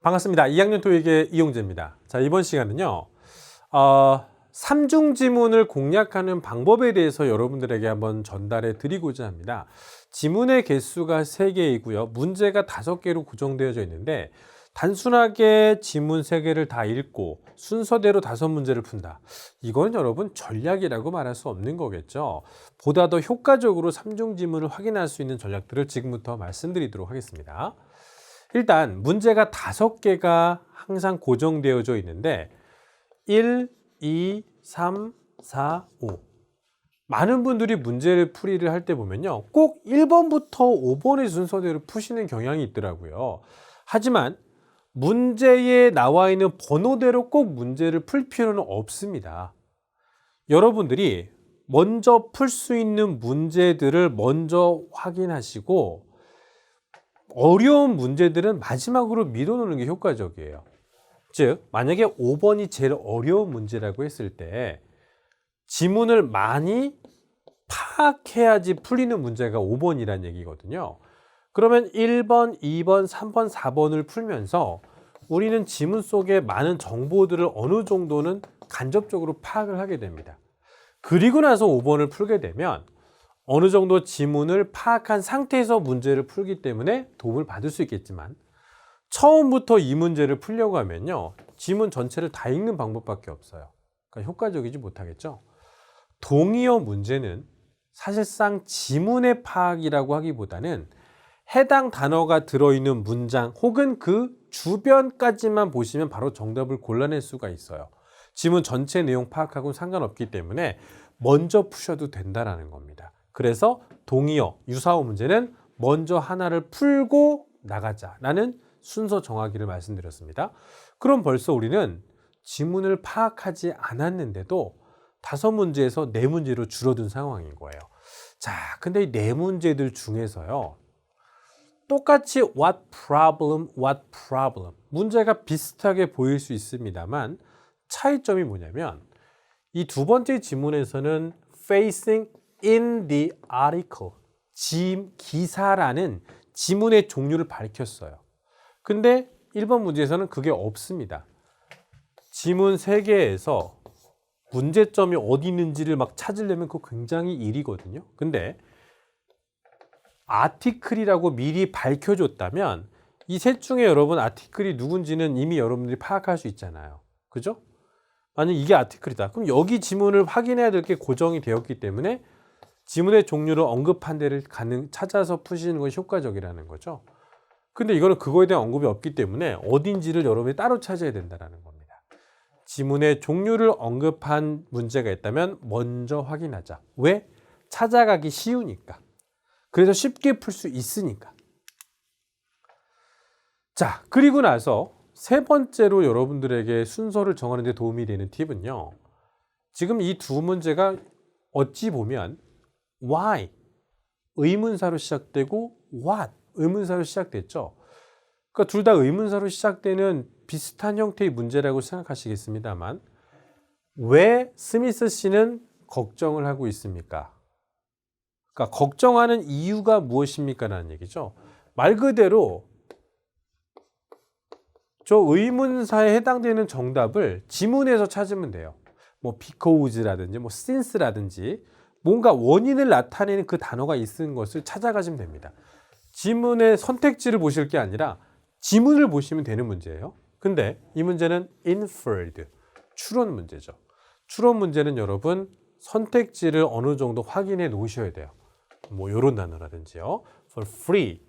반갑습니다. 2학년 토익의 이용재입니다. 자, 이번 시간은요, 어, 삼중 지문을 공략하는 방법에 대해서 여러분들에게 한번 전달해 드리고자 합니다. 지문의 개수가 3개이고요. 문제가 5개로 구성되어져 있는데, 단순하게 지문 3개를 다 읽고 순서대로 다섯 문제를 푼다. 이건 여러분 전략이라고 말할 수 없는 거겠죠. 보다 더 효과적으로 삼중 지문을 확인할 수 있는 전략들을 지금부터 말씀드리도록 하겠습니다. 일단 문제가 다섯 개가 항상 고정되어져 있는데 1, 2, 3, 4, 5. 많은 분들이 문제를 풀이를 할 때 보면요. 꼭 1번부터 5번의 순서대로 푸시는 경향이 있더라고요. 하지만 문제에 나와 있는 번호대로 꼭 문제를 풀 필요는 없습니다. 여러분들이 먼저 풀 수 있는 문제들을 먼저 확인하시고 어려운 문제들은 마지막으로 미뤄놓는 게 효과적이에요. 즉, 만약에 5번이 제일 어려운 문제라고 했을 때 지문을 많이 파악해야지 풀리는 문제가 5번이라는 얘기거든요. 그러면 1번, 2번, 3번, 4번을 풀면서 우리는 지문 속에 많은 정보들을 어느 정도는 간접적으로 파악을 하게 됩니다. 그리고 나서 5번을 풀게 되면 어느 정도 지문을 파악한 상태에서 문제를 풀기 때문에 도움을 받을 수 있겠지만 처음부터 이 문제를 풀려고 하면요. 지문 전체를 다 읽는 방법밖에 없어요. 그러니까 효과적이지 못하겠죠. 동의어 문제는 사실상 지문의 파악이라고 하기보다는 해당 단어가 들어있는 문장 혹은 그 주변까지만 보시면 바로 정답을 골라낼 수가 있어요. 지문 전체 내용 파악하고는 상관없기 때문에 먼저 푸셔도 된다라는 겁니다. 그래서 동의어, 유사어 문제는 먼저 하나를 풀고 나가자라는 순서 정하기를 말씀드렸습니다. 그럼 벌써 우리는 지문을 파악하지 않았는데도 다섯 문제에서 네 문제로 줄어든 상황인 거예요. 자, 근데 이 네 문제들 중에서요. 똑같이 what problem, what problem. 문제가 비슷하게 보일 수 있습니다만 차이점이 뭐냐면 이 두 번째 지문에서는 facing in the article, 지, 기사라는 지문의 종류를 밝혔어요. 근데 1번 문제에서는 그게 없습니다. 지문 3개에서 문제점이 어디 있는지를 막 찾으려면 그거 굉장히 일이거든요. 근데 아티클이라고 미리 밝혀줬다면 이 셋 중에 여러분 아티클이 누군지는 이미 여러분들이 파악할 수 있잖아요. 그죠? 만약 이게 아티클이다. 그럼 여기 지문을 확인해야 될 게 고정이 되었기 때문에 지문의 종류를 언급한 데를 가능, 찾아서 푸시는 것이 효과적이라는 거죠. 근데 이거는 그거에 대한 언급이 없기 때문에 어딘지를 여러분이 따로 찾아야 된다는 겁니다. 지문의 종류를 언급한 문제가 있다면 먼저 확인하자. 왜? 찾아가기 쉬우니까. 그래서 쉽게 풀 수 있으니까. 자, 그리고 나서 세 번째로 여러분들에게 순서를 정하는 데 도움이 되는 팁은요. 지금 이 두 문제가 어찌 보면 why 의문사로 시작되고 what 의문사로 시작됐죠. 그러니까 둘 다 의문사로 시작되는 비슷한 형태의 문제라고 생각하시겠습니다만 왜 스미스 씨는 걱정을 하고 있습니까? 그러니까 걱정하는 이유가 무엇입니까 라는 얘기죠. 말 그대로 저 의문사에 해당되는 정답을 지문에서 찾으면 돼요. 뭐 because라든지 뭐 since라든지 뭔가 원인을 나타내는 그 단어가 있는 것을 찾아가시면 됩니다. 지문의 선택지를 보실 게 아니라 지문을 보시면 되는 문제예요. 근데 이 문제는 inferred, 추론 문제죠. 추론 문제는 여러분 선택지를 어느 정도 확인해 놓으셔야 돼요. 뭐 이런 단어라든지요. for free,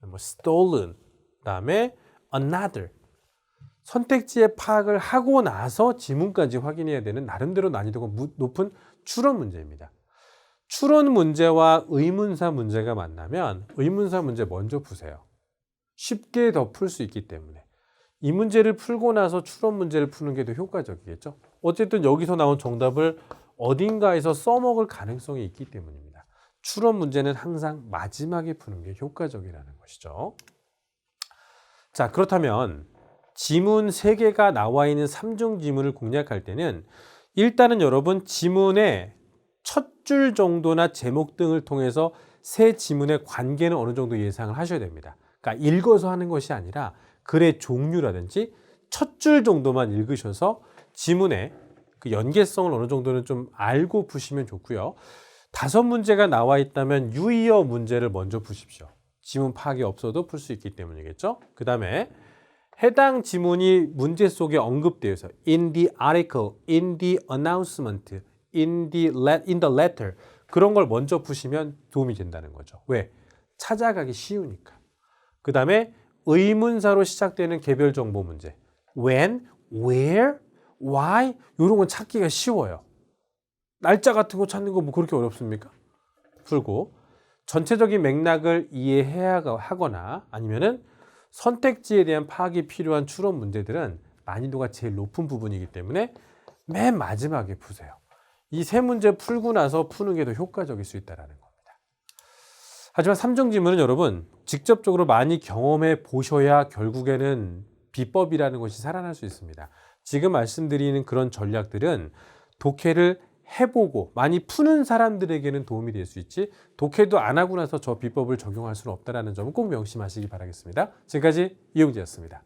뭐 stolen, 그다음에 another. 선택지의 파악을 하고 나서 지문까지 확인해야 되는 나름대로 난이도가 높은 추론 문제입니다. 추론 문제와 의문사 문제가 만나면 의문사 문제 먼저 푸세요. 쉽게 더 풀 수 있기 때문에. 이 문제를 풀고 나서 추론 문제를 푸는 게 더 효과적이겠죠. 어쨌든 여기서 나온 정답을 어딘가에서 써먹을 가능성이 있기 때문입니다. 추론 문제는 항상 마지막에 푸는 게 효과적이라는 것이죠. 자, 그렇다면 지문 3개가 나와 있는 3중 지문을 공략할 때는 일단은 여러분 지문의 첫 줄 정도나 제목 등을 통해서 세 지문의 관계는 어느 정도 예상을 하셔야 됩니다. 그러니까 읽어서 하는 것이 아니라 글의 종류라든지 첫 줄 정도만 읽으셔서 지문의 그 연계성을 어느 정도는 좀 알고 푸시면 좋고요. 다섯 문제가 나와 있다면 유의어 문제를 먼저 푸십시오. 지문 파악이 없어도 풀 수 있기 때문이겠죠. 그 다음에 해당 지문이 문제 속에 언급되어 있어. In the article, in the announcement, in the, let, in the letter. 그런 걸 먼저 푸시면 도움이 된다는 거죠. 왜? 찾아가기 쉬우니까. 그 다음에 의문사로 시작되는 개별 정보 문제. When, where, why 이런 건 찾기가 쉬워요. 날짜 같은 거 찾는 거 뭐 그렇게 어렵습니까? 풀고 전체적인 맥락을 이해해야 하거나 아니면은 선택지에 대한 파악이 필요한 추론 문제들은 난이도가 제일 높은 부분이기 때문에 맨 마지막에 푸세요. 이 세 문제 풀고 나서 푸는 게 더 효과적일 수 있다는 겁니다. 하지만 삼중 지문은 여러분 직접적으로 많이 경험해 보셔야 결국에는 비법이라는 것이 살아날 수 있습니다. 지금 말씀드리는 그런 전략들은 독해를 해보고 많이 푸는 사람들에게는 도움이 될 수 있지 독해도 안 하고 나서 저 비법을 적용할 수는 없다는 점은 꼭 명심하시기 바라겠습니다. 지금까지 이용재였습니다.